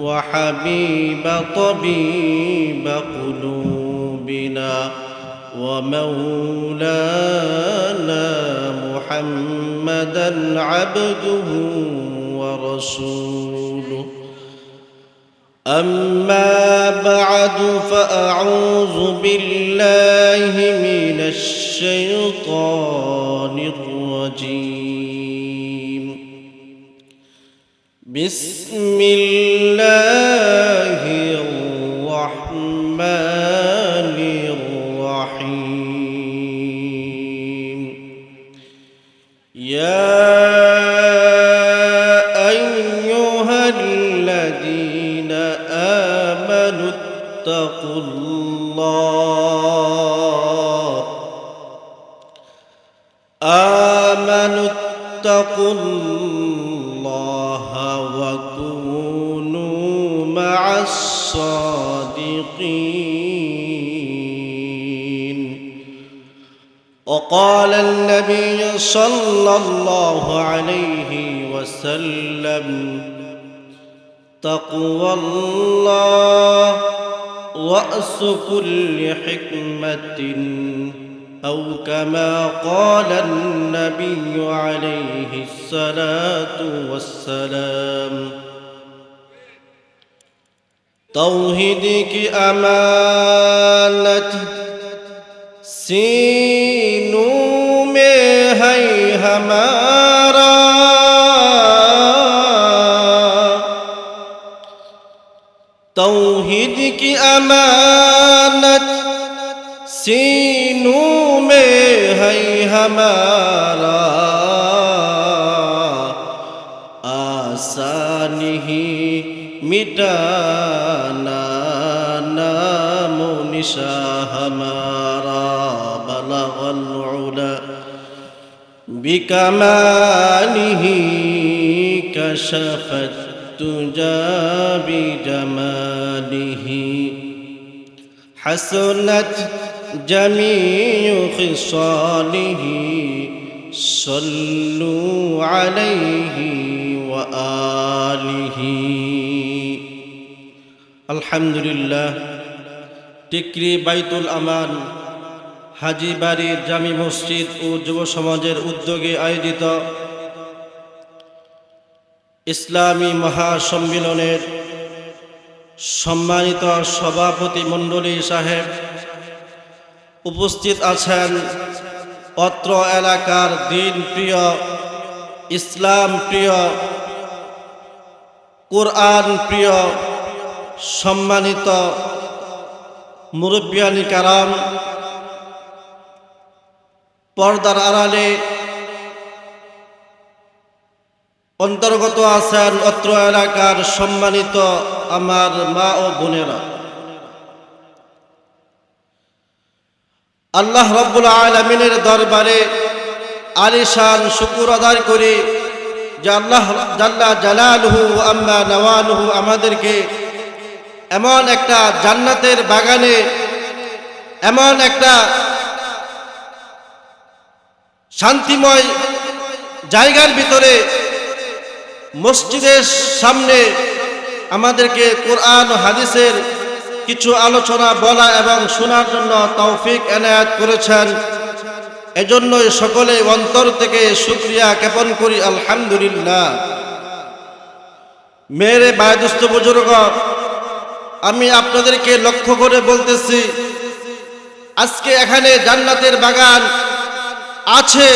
وحبيب طبيب قلوبنا ومولانا محمدا عبده ورسوله. أما بعد فأعوذ بالله من الشيطان الرجيم. بسم الله وقال النبي صلى الله عليه وسلم تقوى الله راس كل حكمه أو كما قال النبي عليه الصلاة والسلام. توهدك أمانة سين ہمارا توحید کی امانت سینوں میں ہے ہمارا آسان ہی مٹانا نام نشا ہمارا بلغ العلا. بكماله كشفت تجا بجماله. حسنت جميع خصاله صلوا عليه وآله. الحمد لله تكري بيت الأمان. হাজিবাড়ির জামি মসজিদ ও যুব সমাজের উদ্যোগে আয়োজিত ইসলামী মহাসম্মেলনের সম্মানিত সভাপতি মণ্ডলী সাহেব উপস্থিত আছেন অত্র এলাকার দিন প্রিয়, ইসলাম প্রিয়, কোরআন প্রিয়, সম্মানিত মুরব্বিয়ানি কারাম পর্দার আড়ালে অন্তর্গত আছেন অত্র এলাকার সম্মানিত আমার মা ও বোনেরা। আল্লাহ রব্বুল আলমিনের দরবারে আলিশান শুকুর আদায় করি যে আল্লাহ জাল্লা জালালহু আম্মা নওয়ালহু আমাদেরকে এমন একটা জান্নাতের বাগানে, এমন একটা শান্তিময় জায়গার ভিতরে মসজিদের সামনে আমাদেরকে কোরআন হাদিসের কিছু আলোচনা বলা এবং শোনার জন্য তৌফিক এনায়াত করেছেন। এজন্যই সকলে অন্তর থেকে শুক্রিয়া জ্ঞাপন করি, আলহামদুলিল্লাহ। মেরে বায়দুস্ত বুজুর্গ, আমি আপনাদেরকে লক্ষ্য করে বলতেছি, আজকে এখানে জান্নাতের বাগান আছে।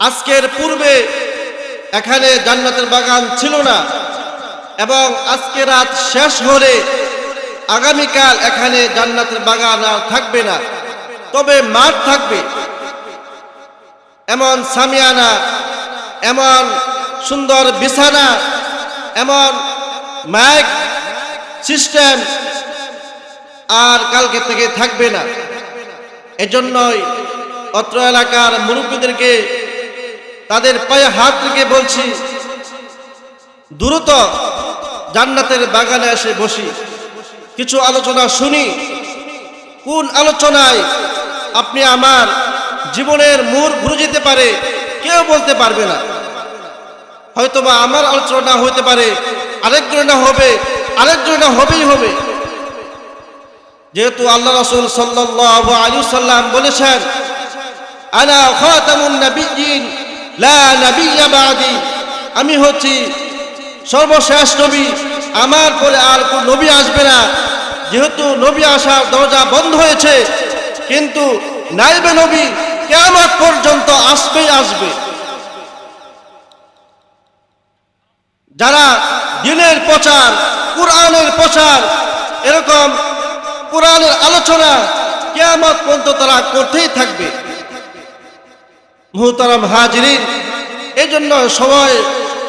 আজকের পূর্বে এখানে জান্নাতের বাগান ছিল না এবং আজকে রাত শেষ হলে আগামীকাল এখানে জান্নাতের বাগান আর থাকবে না। তবে মাঠ থাকবে। এমন সামিয়ানা, এমন সুন্দর বিছানা, এমন মাইক সিস্টেম আর কালকে থেকে থাকবে না। এজন্যই অত্র এলাকার মুরব্বীদেরকে, তাদের পায়ে হাত রেখে বলছি, দ্রুত জান্নাতের বাগানে এসে বসি। কিছু আলোচনা শুনি। কোন আলোচনায় আপনি আমার জীবনের মূর ঘুরে যেতে পারে, কেউ বলতে পারবে না। হয়তোবা আমার আলোচনা হইতে পারে আরেকজনে হবে আরেকজনে হবেই হবে। যেহেতু আল্লাহ রসুল সাল্লাল্লাহু আলাইহি সাল্লাম বলেছেন আনা খাতামুন নাবিয়্যিন, লা নাবিয়্যা বাদি। আমি হচ্ছি সর্বশেষ নবী, আমার পরে আর কোন নবী আসবে না। যেহেতু নবী আসার দরজা বন্ধ হয়েছে, কিন্তু নাইবে নবী কেমন পর্যন্ত আসবেই আসবে। যারা দিনের প্রচার, কোরআনের প্রচার, এরকম কোরআনের আলোচনা কেয়ামত পর্যন্ত তারা করতেই থাকবে। মুহতারাম হাজিরিন এই জন্য সময়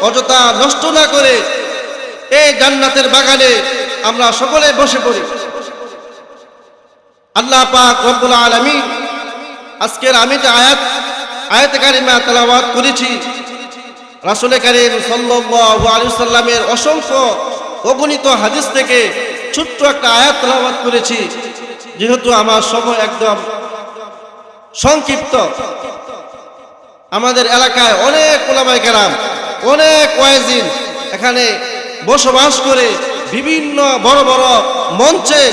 অযথা নষ্ট না করে এই জান্নাতের বাগানে আমরা সকলে বসে পড়ি। আল্লাহ পাক রব্বুল আলামিন আজকের আমি যে আয়াত আয়াত কারিমা তেলাওয়াত করেছি। রাসুল করিম সাল্লাল্লাহু আলাইহি সাল্লামের অসংখ্য অগণিত হাদিস থেকে ছোট্ট একটা আয়াত তেলাওয়াত করেছি। যেহেতু আমার সময় একদম সংক্ষিপ্ত আমাদের এলাকায় অনেক ওলামাই কেরাম, অনেক ওয়াইজিন এখানে বসবাস করে বিভিন্ন বড় বড় মঞ্চে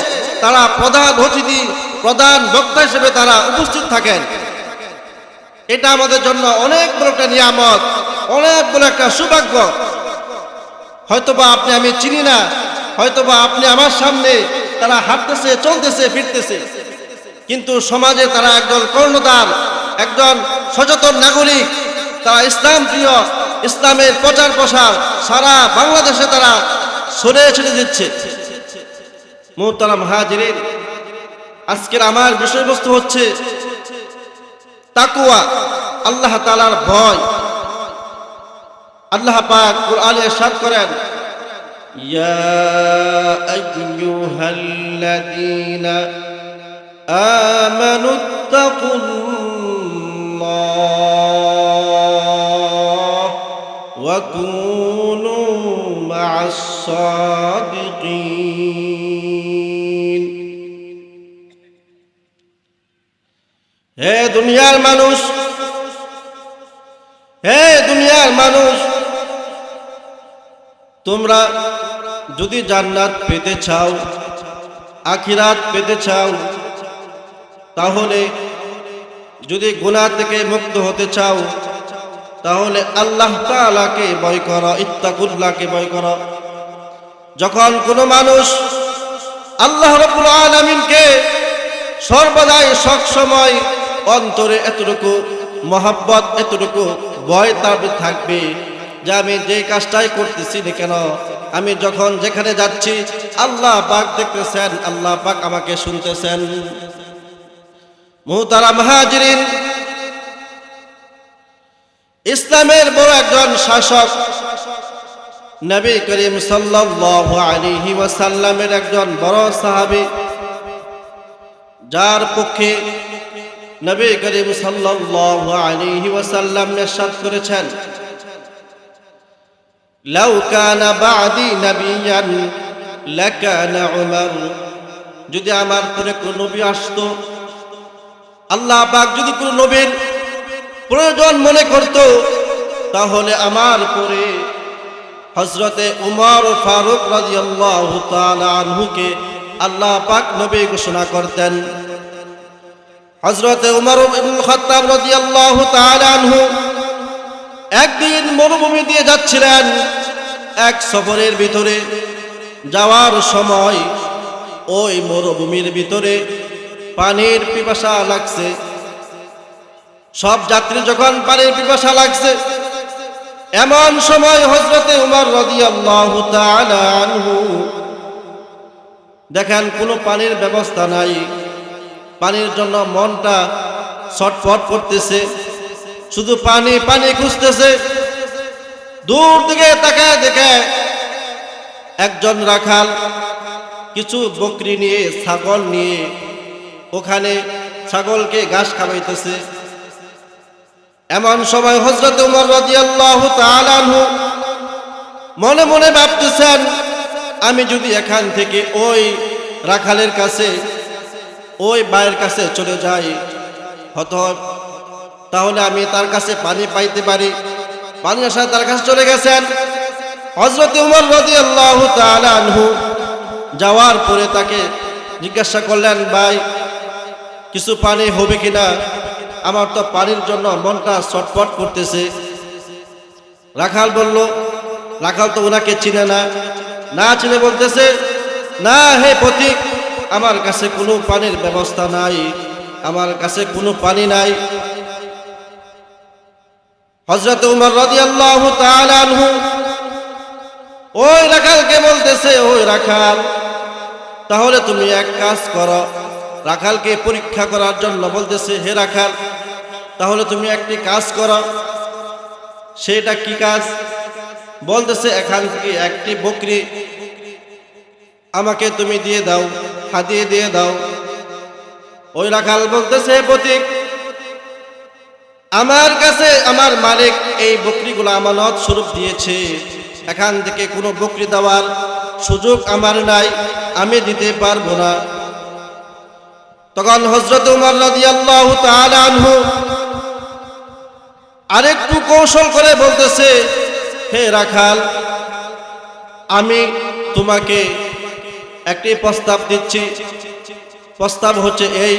তারা প্রধান অতিথি, প্রধান বক্তা হিসেবে তারা উপস্থিত থাকেন। এটা আমাদের জন্য অনেক বড় একটা নিয়ামত, অনেক বড় একটা সৌভাগ্য। হয়তোবা আপনি আমি চিনি না, হয়তোবা আপনি আমার সামনে তারা হাঁটতেছে, চলতেছে, ফিরতেছে। কিন্তু সমাজে তারা একজন কর্ণদার একজন সচেতন নাগরিক তারা ইসলাম প্রিয় ইসলামের প্রচার প্রসার সারা বাংলাদেশে তারা সরে ছেড়ে দিচ্ছে মোহতারাম হাজিরিন আজকের আমার বিষয়বস্তু হচ্ছে তাকুয়া আল্লাহ তালার ভয় আল্লাহ পাক কোরআনে ارشاد করেন ইয়া আইয়ুহাল্লাযীনা আমানু তাকুল্লাহ ওয়া কুনু মা'আস সাদিকিন হে দুনিয়ার মানুষ, হে দুনিয়ার মানুষ, তোমরা যদি জান্নাত পেতে চাও, আখিরাত পেতে চাও, তাহলে যদি গুনাহ থেকে মুক্ত হতে চাও, তাহলে আল্লাহ তাআলাকে ভয় করো, ইত্তাকুল্লাহকে ভয় করো। যখন কোনো মানুষ আল্লাহ রাব্বুল আলামিনকে সর্বদাই সবসময় অন্তরে এতটুকু মহাব্বত, এতটুকু ভয় তার থাকবে যে আমি যে কাজটাই করতেছি না কেন, আমি যখন যেখানে যাচ্ছি, আল্লাহ পাক দেখতেছেন, আল্লাহ পাক আমাকে শুনতেছেন। মুহতারা মাহাজিরিন। ইসলামের বড় একজন শাসক, নবী করিম সাল্লাল্লাহু আলাইহি ওয়াসাল্লামের একজন বড় সাহাবী, যার পক্ষে নবী করিম সাল্লাল্লাহু আলাইহি ওয়াসাল্লাম ইরশাদ করেছেন। লাউ কানা বাদি নাবিয়ান, লাকানা উমর, যদি আমার পরে কোন নবী আসতো আল্লাহ পাক যদি কোনো নবীর প্রয়োজন মনে করত, তাহলে আমার পরে হজরতে উমর ফারুক রাদিয়াল্লাহু তাআলা আনহুকে আল্লাহ পাক নবী ঘোষণা করতেন। হজরতে উমর খাত্তাব রাদিয়াল্লাহু তাআলা আনহু একদিন মরুভূমি দিয়ে যাচ্ছিলেন এক সফরের ভিতরে। যাওয়ার সময় ওই মরুভূমির ভিতরে পানির পিপাসা লাগছে। সব যাত্রী যখন পানির পিপাসা লাগছে, এমন সময় হজরতে উমর রাদিয়াল্লাহু দেখেন কোনো পানির ব্যবস্থা নাই। পানির জন্য মনটা ছটফট করতেছে। শুধু পানি পানি খুঁজতেছে। দূর থেকে তাকায় দেখে একজন রাখাল, কিছু বকরি নিয়ে, ছাগল নিয়ে ওখানে ছাগলকে ঘাস খাওয়াইতেছে। এমন সময় হজরত উমর রাদিয়াল্লাহু তাআলা আনহু মনে মনে ভাবতেছেন, আমি যদি এখান থেকে ওই রাখালের কাছে, ওই বায়ের কাছে চলে যাই হত তাহলে আমি তার কাছে পানি পাইতে পারি। পানি আসায় তার কাছে চলে গেছেন। হজরত উমর রাদিয়াল্লাহু তাআলা আনহু যাওয়ার পরে তাকে জিজ্ঞাসা করলেন, ভাই কিছু পানি হবে কিনা? আমার তো পানির জন্য মনটা ছটফট করতেছে। রাখাল বলল, রাখাল তো ওনাকে চিনে না। না চিনে বলতেছে, না, হে পথিক, আমার কাছে কোনো পানির ব্যবস্থা নাই। আমার কাছে কোনো পানি নাই। হজরত উমর রাদিয়াল্লাহু তাআলা আনহু, ওই রাখালকে বলতেছে, ওই রাখাল, তাহলে তুমি এক কাজ করো রাখালকে পরীক্ষা করার জন্য বলতেছে, হে রাখাল, তাহলে তুমি একটি কাজ করো। সেটা কি কাজ? বলতেছে, এখান থেকে একটি বকরি আমাকে তুমি দিয়ে দাও, হাতিয়ে দিয়ে দাও। ওই রাখাল বলতেছে প্রতীক আমার কাছে আমার মালিক এই বকরিগুলো আমানত স্বরূপ দিয়েছে। এখান থেকে কোনো বকরি দেওয়ার সুযোগ আমার নাই, আমি দিতে পারব না। তখন হজরত উমর রাদিয়াল্লাহু তাআলা আরেকটু কৌশল করে বলতেছে, হে রাখাল, আমি তোমাকে একটি প্রস্তাব দিচ্ছি। প্রস্তাব হচ্ছে এই,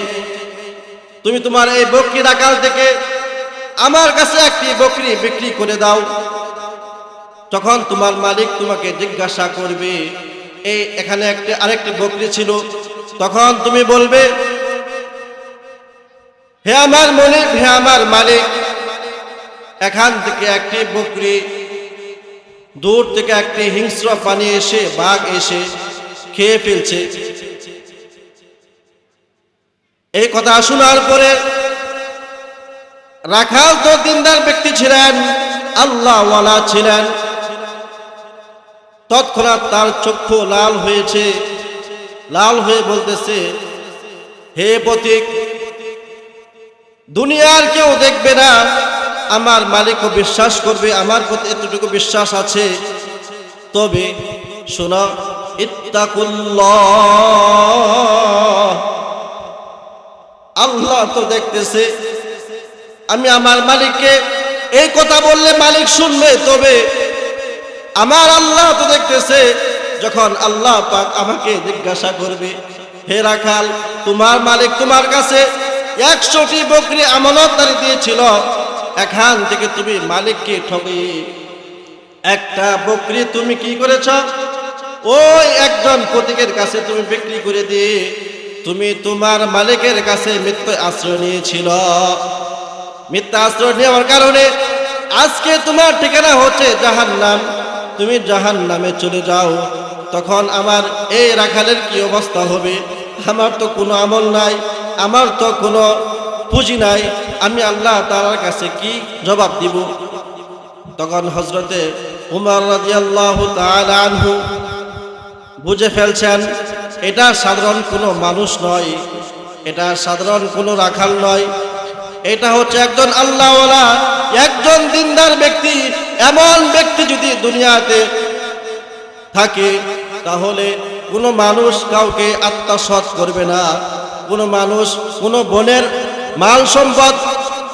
তুমি তোমার এই বকরি রাখাল থেকে আমার কাছে একটি বকরি বিক্রি করে দাও। তখন তোমার মালিক তোমাকে জিজ্ঞাসা করবে, এই, এখানে একটি, আরেকটি বকরি ছিল। তখন তুমি বলবে হে আমার মনিব হে আমার মালিক, এখান থেকে একটি বকরি, দূর থেকে একটি হিংস্র পানি এসে, বাঘ এসে খেয়ে ফেলছে। এই কথা শোনার পরে রাখাল তো দিনদার ব্যক্তি ছিলেন, আল্লাহওয়ালা ছিলেন। তৎক্ষণাৎ তার চক্ষু লাল হয়েছে, লাল হয়ে বলতেছে, হে পথিক দুনিয়ার কেউ দেখবে না। আমার মালিকও বিশ্বাস করবে, আমার প্রতি এতটুকু বিশ্বাস আছে। তবে শোনো, ইত্তাকুল্লাহ। আল্লাহ তো দেখতেছে, আমি আমার মালিককে এই কথা বললে মালিক শুনবে, তবে আমার আল্লাহ তো দেখতেছে, যখন আল্লাহ পাক আমাকে জিজ্ঞাসা করবে, হে রাখাল, তোমার মালিক তোমার কাছে একশোটি বকরি আমানতদারি দিয়েছিল। এখান থেকে তুমি মালিককে ঠকে একটা বকরি তুমি কি করেছ? ওই একজন প্রতীকের কাছে তুমি বিক্রি করে দিয়ে তুমি তোমার মালিকের কাছে মৃত্যু আশ্রয় নিয়েছিল। মিথ্যা আশ্রয় নেওয়ার কারণে আজকে তোমার ঠিকানা হচ্ছে জাহান নাম তুমি জাহান নামে চলে যাও। তখন আমার এই রাখালের কি অবস্থা হবে? আমার তো কোনো আমল নাই, আমার তো কোনো পুঁজি নাই, আমি আল্লাহ তালার কাছে কি জবাব দিব? তখন হজরতে উমর রাদিয়াল্লাহু তাআলা আনহু বুঝে ফেলছেন, এটা সাধারণ কোনো মানুষ নয়, এটা সাধারণ কোনো রাখাল নয়, এটা হচ্ছে একজন আল্লাহওয়ালা, একজন দিনদার ব্যক্তি, এমন ব্যক্তি যদি দুনিয়াতে থাকে, তাহলে কোনো মানুষ কাউকে আত্মসৎ করবে না। কোনো মানুষ কোনো বোনের মাল সম্পদ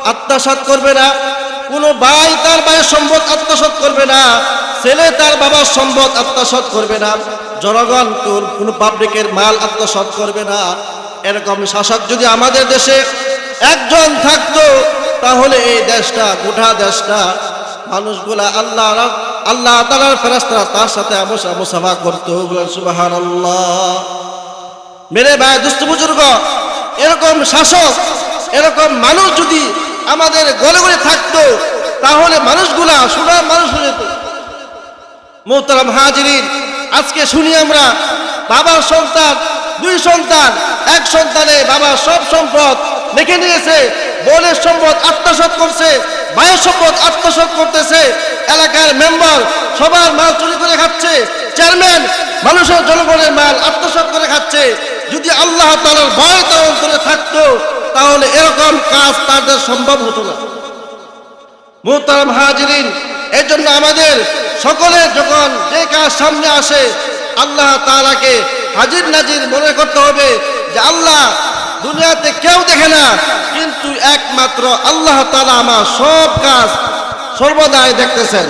আত্মসাৎ করবে না। কোনো ভাই তার ভাইয়ের সম্পদ আত্মসাৎ করবে না। ছেলে তার বাবার সম্পদ আত্মসাৎ করবে না। জনগণ কোন- কোনো পাবলিকের মাল আত্মসাৎ করবে না। এরকম শাসক যদি আমাদের দেশে একজন থাকতো, তাহলে এই দেশটা, গোটা দেশটা মানুষগুলা আল্লাহ আল্লাহ তালার ফেরাস্তারা তার সাথে আমসা মুসাফা করতো সুবাহান মেরে ভাই দুস্থ বুজুর্গ, এরকম শাসক, এরকম মানুষ যদি আমাদের গলে গলে থাকতো, তাহলে মানুষগুলা সোনার মানুষ হয়ে যেত মোহতারাম হাজিরিন, আজকে শুনি আমরা, বাবার সন্তান, দুই সন্তান, এক সন্তানে বাবার সব সম্পদ লিখে নিয়েছে, বোনের সম্পদ আত্মসাৎ করছে ভাইয়ের সম্পদ আত্মসাৎ করতেছে, এলাকার মেম্বার সবার মাল চুরি করে খাচ্ছে, চেয়ারম্যান মানুষের জনগণের মাল আত্মসাৎ করে খাচ্ছে। যদি আল্লাহ তালার ভয় তার অন্তরে থাকতো, তাহলে এরকম কাজ তাদের সম্ভব হতো না। মোহতারাম হাজিরিন এই জন্য আমাদের সকলের যখন যে কাজ সামনে আসে, আল্লাহ তাআলাকে হাজির নাজির মনে করতে হবে যে আল্লাহ দুনিয়াতে কেউ দেখে না কিন্তু একমাত্র আল্লাহ তালা আমার সব কাজ সর্বদাই দেখতেছেন।